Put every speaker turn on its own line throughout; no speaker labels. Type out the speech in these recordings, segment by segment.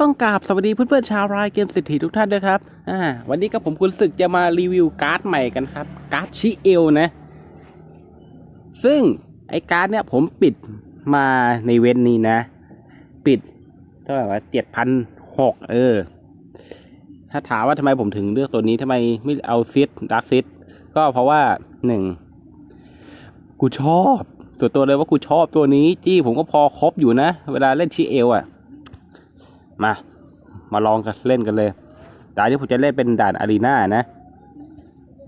ต้องกราบสวัสดีเพื่อนๆชาวรายเกมเศรษฐีทุกท่านด้วยครับอ่าวันนี้กับผมคุณศึกจะมารีวิวการ์ดใหม่กันครับ การ์ดชิเอลนะ ซึ่งไอ้การ์ดเนี่ยผมปิดมาในเว้นนี้นะ ปิดเท่าไหร่วะเจ็ดพันหกเออ ถ้าถามว่าทำไมผมถึงเลือกตัวนี้ทำไมไม่เอาซิดดาร์ซิดก็เพราะว่าหนึ่งกูชอบส่วนตัวเลยว่ากูชอบตัวนี้ จี้ผมก็พอครบอยู่นะ เวลาเล่นชิเอลอะ มา มาลองกันเล่นกันเลยด่านที่ผมจะเล่นเป็นด่านอารีนานะ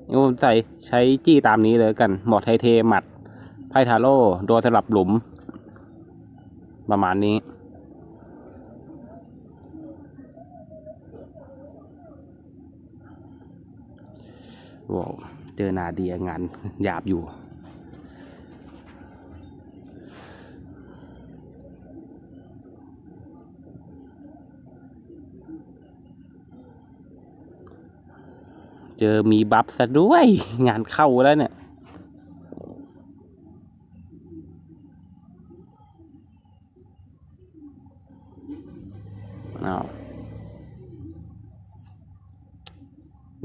นี่ผมใส่ใช้จี้ตามนี้เลยกัน หมอดไทเทหมัด ไพทาโร่โดนสลับหลุม ประมาณนี้ ว้าว เจอนาเดียงานหยาบอยู่ เจอมีบัฟซะด้วย งานเข้าแล้วเนี่ย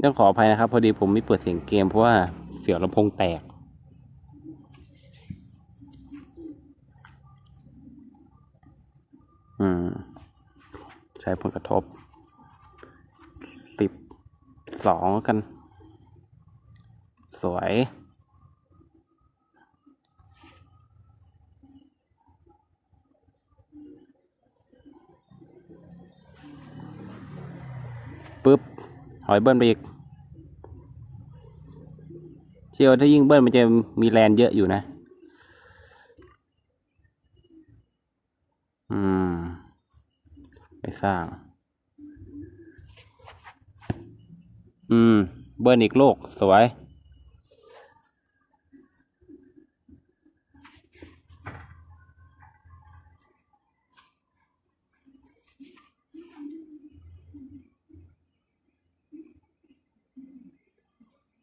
ต้องขออภัยนะครับ พอดีผมไม่เปิดเสียงเกมเพราะว่าเสียงลำโพงแตกอืม ใช้ผลกระทบ สองกัน สวย ปึ๊บ หอยเบิ้ลไปอีก เชียวถ้ายิ่งเบิ้ลมันจะมีแรงเยอะอยู่นะ อืม ไปสร้าง อืม เบิ้ลอีกโลก สวย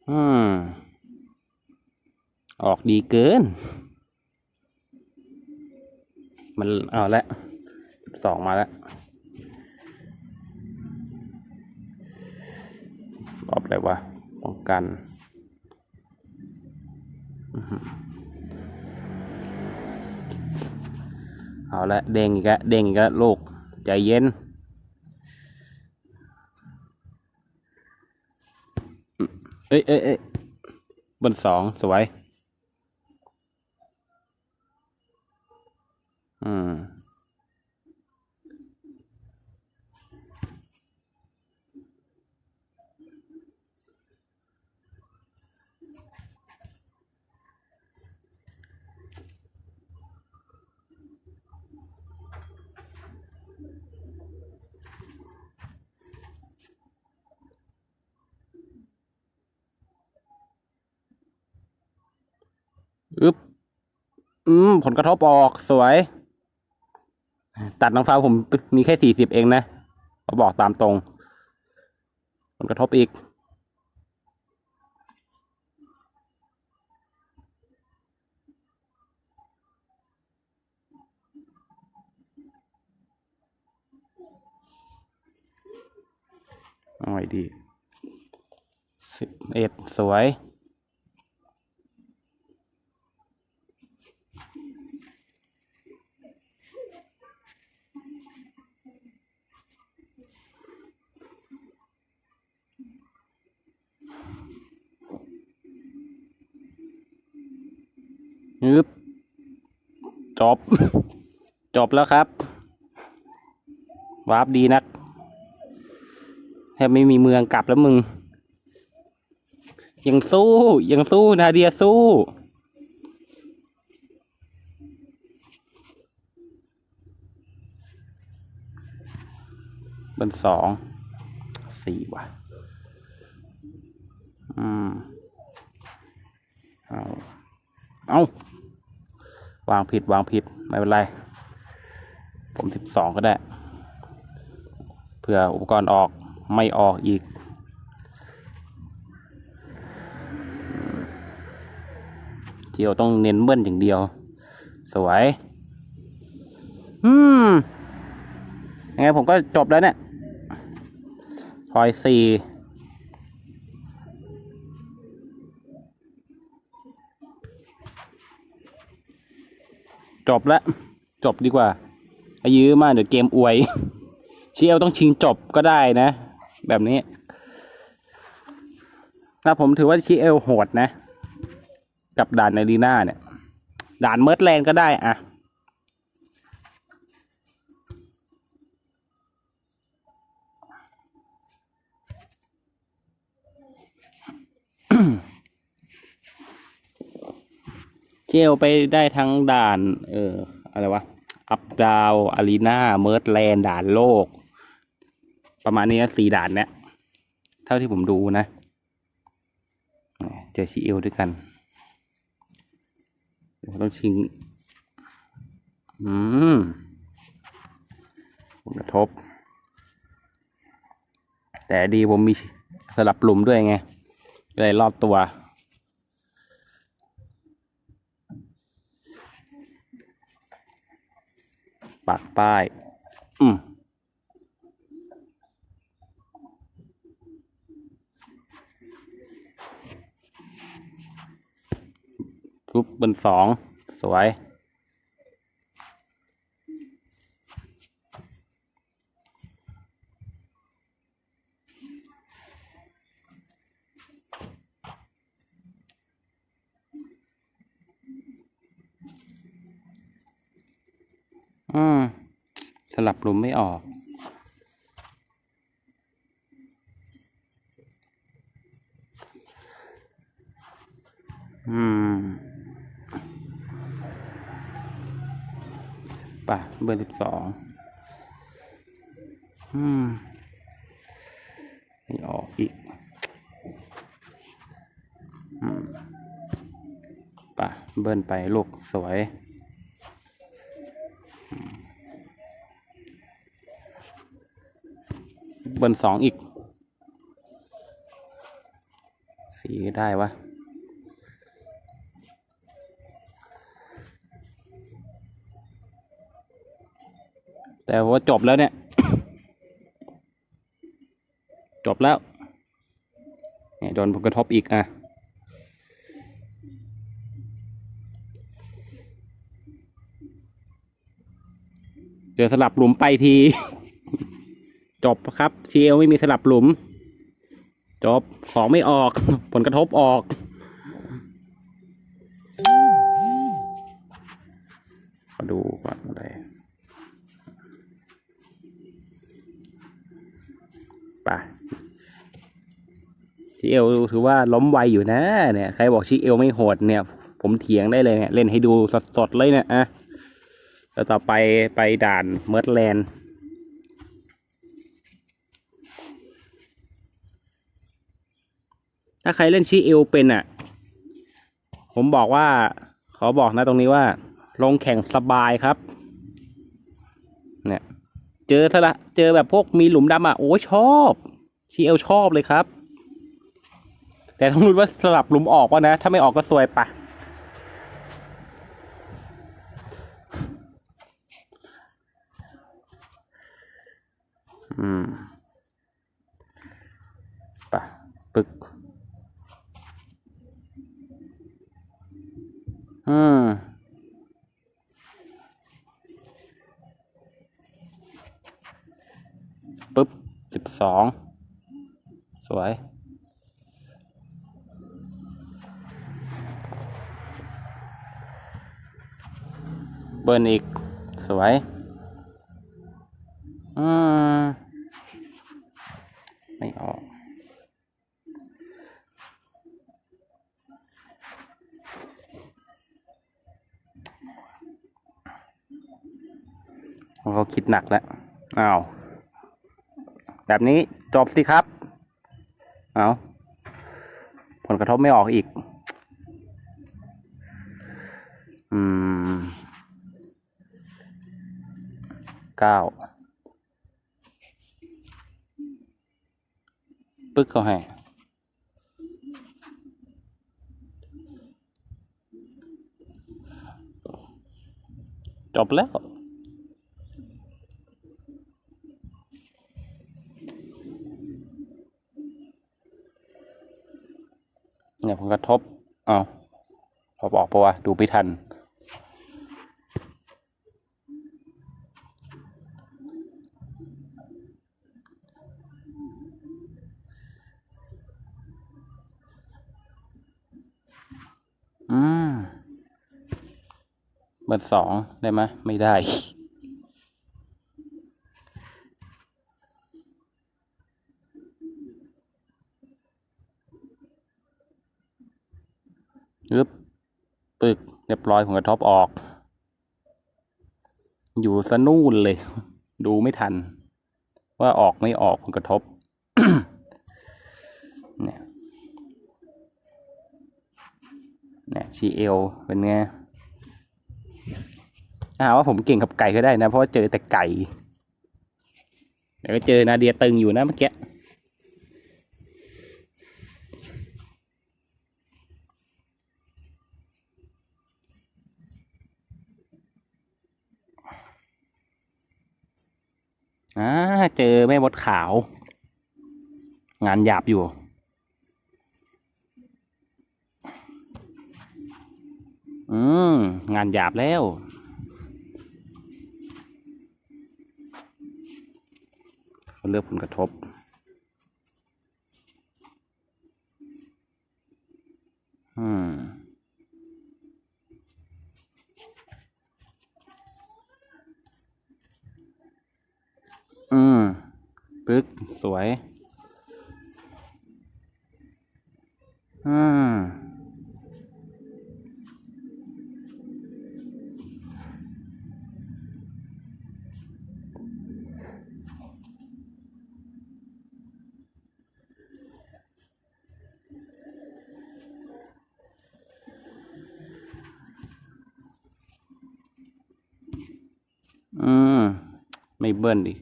อืม ออกดีเกิน มันเอาละสองมาแล้วรอบอะไร วะป้องกันเอาละเด้งอีกแล้วเด้งอีกแล้วลูกใจเย็นเอ้ยเอ้ยเอ้ยบนสองสวย ผลกระทบออกสวย ตัดน้องฟ้าผมมีแค่สี่สิบเองนะเขาบอกตามตรง ผลกระทบอีก เอาไว้ดีสิบเอ็ดสวยึบจบ จบแล้วครับวาร์ปดีนักแทบไม่มีเมืองกลับแล้วมึง ยังสู้ ยังสู้นาเดียสู้เป็นสอง สี่ว่ะ อืม เอา เอา วางผิดวางผิด ไม่เป็นไร ผมสิบสองก็ได้ เพื่ออุปกรณ์ออกไม่ออกอีก เจียวต้องเน้นเบิ้ลอย่างเดียว สวย อืมยังไงผมก็จบแล้วเนี่ยพอยสี่ จบแล้วจบดีกว่า อายื้อมากเดี๋ยวเกมอวยเชียลต้องชิงจบก็ได้นะ แบบนี้ถ้าผมถือว่าชีเอลโหดนะ กับด่านในลีน่าเนี่ย ด่านเมิร์ดแลนก็ได้อะ เจลไปได้ทั้งด่าน เอออะไรวะ อัพดาวอารีนาเมิร์ดแลนด์ด่านโลก ประมาณนี้สี่ด่านเนี่ยเท่าที่ผมดูนะ เจอชีเอลด้วยกัน ต้องชิง อืมผลกระทบ แต่ดีผมมีสลับหลุมด้วยไงเลยรอบตัว ปักป้าย อืมปุ๊บบนสองสวย อืมสลับลุมไม่ออก อืมป่ะเบอร์สิบสองอืมไม่ออกอีกอืมป่ะเบิ้ลไปลูกสวย บิ้ลสองอีก สีได้วะแต่ว่าจบแล้วเนี่ย จบแล้วเนี่ยโดนผลกระทบอีกอะเจอสลับหลุมไปที จบครับเชียวไม่มีสลับหลุม จบของไม่ออก ผลกระทบออกมาดูก่อนอะไรปชีเอลถือว่าล้มไวอยู่นะเนี่ยใครบอกชีเอลไม่โหดเนี่ย ผมเถียงได้เลยเนี่ยเล่นให้ดูสดๆเลยเนี่ยอะแล้วต่อไปไปด่านเมิร์ดแลนด์ ถ้าใครเล่นชี้เอลเป็นอะ ผมบอกว่า ขอบอกนะตรงนี้ว่า ลงแข่งสบายครับเนี่ยเจอสละเจอแบบพวกมีหลุมดำอะโอ้ยชอบชี้เอลชอบเลยครับ แต่ต้องรู้ว่าสลับหลุมออกวะนะ ถ้าไม่ออกก็ซวยปะอืมปะปึก อืมปึ๊บสิบสองสวย เบิร์นอีก สวย อืม ไม่ออก เขาคิดหนักแล้วอ้าวแบบนี้จบสิครับ เอาผลกระทบไม่ออกอีก อืมเก้าปึ๊กเขาให้จบแล้ว เนี่ยผลกระทบเอาพอบอกปะวะดูไม่ทัน อืมเบอร์สองได้ไหมไม่ได้ อึบปึก เรียบร้อยผลกระทบออก อยู่สนู่นเลย ดูไม่ทัน ว่าออกไม่ออกผลกระทบเนี่ยเนี่ยชีเอลเป็นไงถ้าว่าผมเก่งกับไก่ก็ได้นะ เพราะว่าเจอแต่ไก่เดี๋ยวก็เจอนาเดียตึงอยู่นะเมื่อกี้ อ่า เจอแม่มดขาว งานหยาบอยู่ อืม งานหยาบแล้วเขาเลือกผลกระทบอืม อืมปึ๊ก สวย อืมอืม ไม่เบิ้ลอีก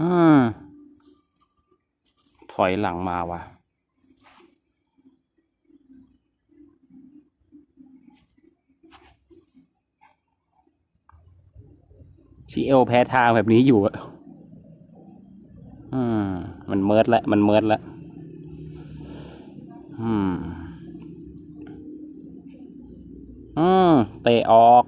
อืม ถ อยหลังมาว่ะชีเอลแพ้ทางแบบนี้อยู่อะอืม มันเมิดละ มันเมิดละ อืม อืม เตะออก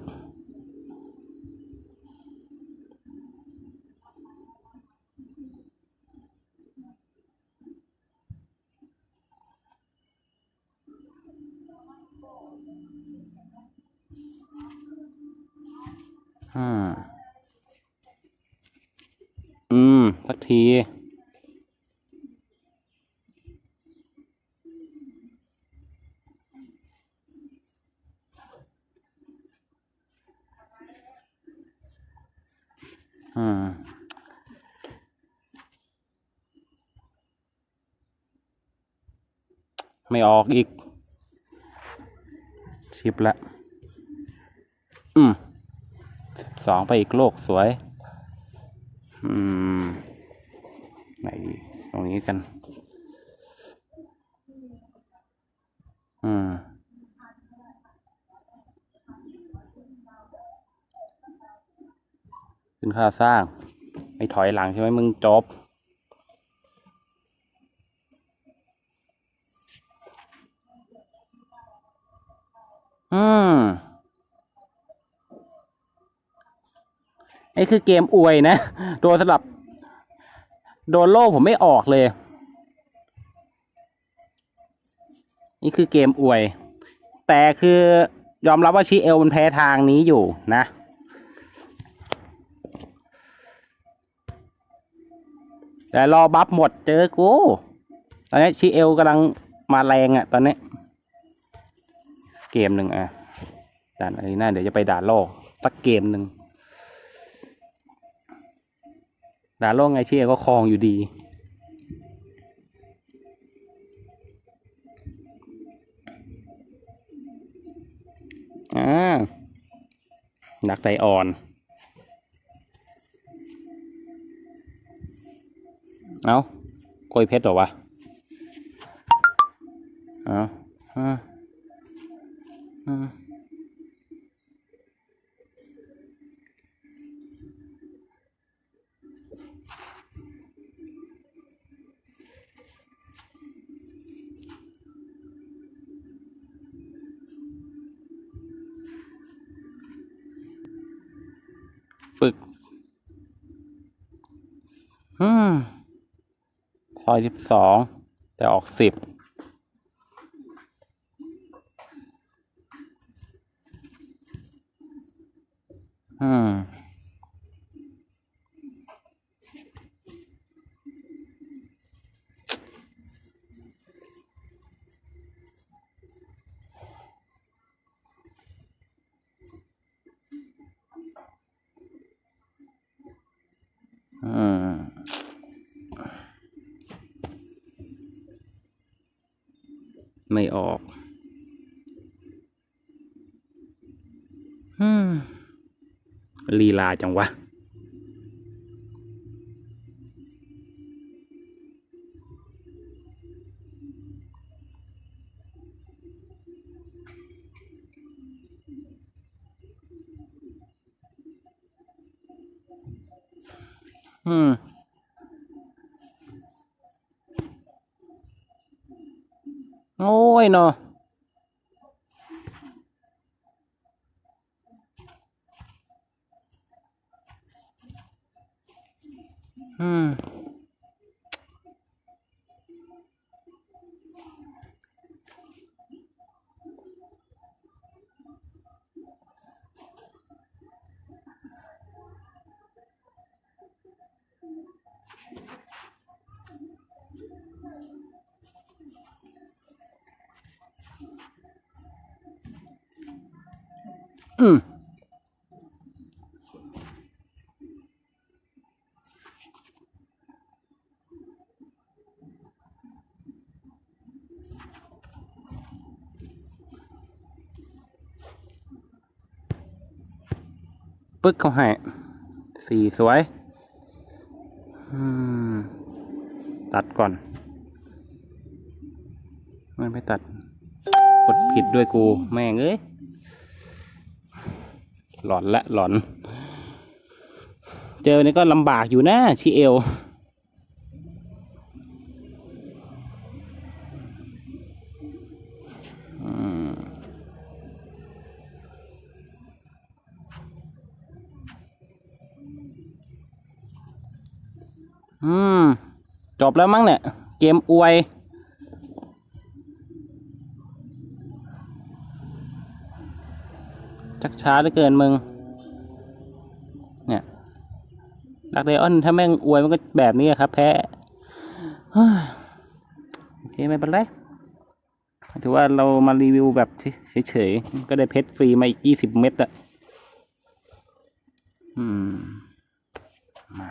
อืมอืม สักทีอืมไม่ออกอีกชิปละ อืม สองไปอีกโลกสวย อืม ไหนดีตรงนี้กัน อืม ขึ้นค่าสร้าง ไม่ถอยหลังใช่ไหมมึงจบอืม นี่คือเกมอวยนะ โดนสลับ โดนโล่ผมไม่ออกเลย นี่คือเกมอวย แต่คือยอมรับว่าชีเอลมันแพ้ทางนี้อยู่นะ แต่รอบัฟหมดเจอกูตอนนี้ชีเอลกำลังมาแรงอะ่ะ ตอนนี้ เกมหนึ่งอะด่านอะไรน่าเดี๋ยวจะไปด่านโลกสักเกมหนึ่ง ดานโลกไงเชี่ยก็คลองอยู่ดี อ่านักไดอ่อน เอาโกยเพชรหรอวะ เอาอ่าอ่า อืม ซอยสิบสองแต่ออกสิบ ไม่ออกลีลาจังวะ อืม โอ้ยเนาะ อืมปึ๊กเขาให้สีสวย ตัดก่อนไม่ไม่ตัด กดผิดด้วยกู แม่งเอ้ย หลอนละหลอน เจอนี่ก็ลำบากอยู่นะชีเอลอืมอืมจบแล้วมั้งเนี่ย เกมอวย ชักช้าเหลือเกินมึง เนี่ยดักเดออนถ้าแม่งอวยมันก็แบบนี้ครับ แพ้โอเคไม่เป็นไรถือว่าเรามารีวิวแบบเฉยๆ ก็ได้เพชรฟรีมาอีกยี่สิบเม็ดอะอืมมา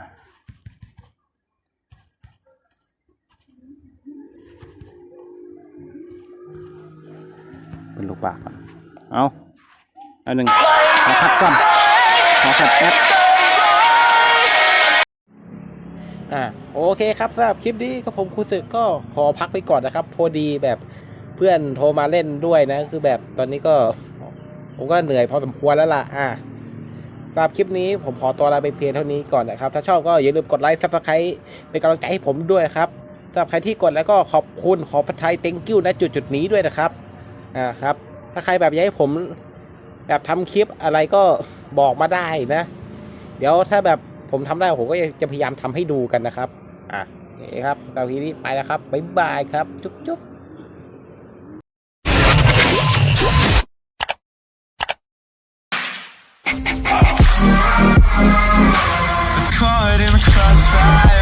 เป็นลูกปากก่อนเอา อันหนึ่งขอคัดก่อนขอคัดแป๊บอ่าโอเคครับสำหรับคลิปนี้ก็ผมคุสึกก็ขอพักไปก่อนนะครับ พอดีแบบเพื่อนโทรมาเล่นด้วยนะ คือแบบตอนนี้ก็ ผมก็เหนื่อยพอสมควรแล้วล่ะ อ่าสำหรับคลิปนี้ผมขอตัวลาไปเพียงเท่านี้ก่อนนะครับ ถ้าชอบก็อย่าลืมกดไลค์ซับสไครต์เป็นกำลังใจให้ผมด้วยครับสำหรับใครที่กดแล้วก็ขอบคุณขอพระทัย thank you นะจุดจุดนี้ด้วยนะครับอ่าครับ ถ้าใครแบบอยากให้ผม แบบทำคลิปอะไรก็บอกมาได้นะ เดี๋ยวถ้าแบบผมทำได้ผมก็จะพยายามทำให้ดูกันนะครับ อะโอเคครับตอนนี้ไปแล้วครับบ๊ายบายครับจุ๊บจุ๊บ
It's caught in the crossfire